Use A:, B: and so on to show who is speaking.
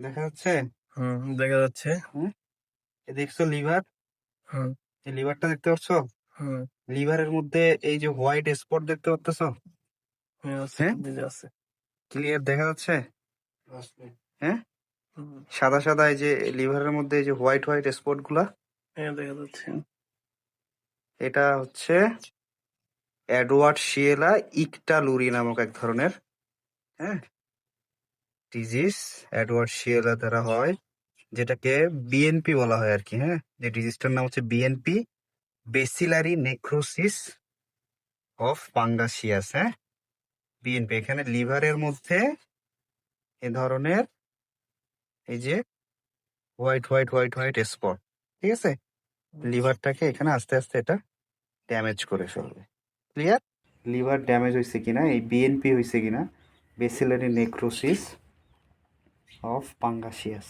A: দেখা যাচ্ছে?
B: হুম দেখা যাচ্ছে।
A: দেখছ লিভার?
B: হুম।
A: এই লিভারটা দেখতে পাচ্ছ?
B: হুম।
A: লিভারের মধ্যে এই যে হোয়াইট স্পট দেখতে পাচ্ছ
B: হ্যাঁ আছে
A: হ্যাঁ?
B: আছে।
A: ক্লিয়ার দেখা যাচ্ছে? হ্যাঁ? সাদা সাদা এই যে লিভারের মধ্যে এই যে হোয়াইট হোয়াইট স্পটগুলা
B: হ্যাঁ দেখা যাচ্ছে।
A: এটা হচ্ছে অ্যাডওয়ার্ড শিয়েলা ইকটালুরি নামক এক ধরনের হ্যাঁ? ডিজিজ অ্যাডওয়ার্ড শিয়েলা দ্বারা হয়, যেটাকে বিএনপি বলা হয় আর কি হ্যাঁ? যে ডিজিজটার নাম হচ্ছে BNP bacillary necrosis of pangasius হ্যাঁ? বিএনপি এখানে লিভারের মধ্যে এ ধরনের এই যে white white white white spot ঠিক আছে? লিভারটাকে এখানে আস্তে আস্তে এটা ড্যামেজ করে ফেলবে। ক্লিয়ার লিভার ড্যামেজ হয়েছে কিনা? এই বিএনপি হয়েছে কিনা? বেসিলারি নেক্রোসিস অফ পাঙ্গাসিয়াস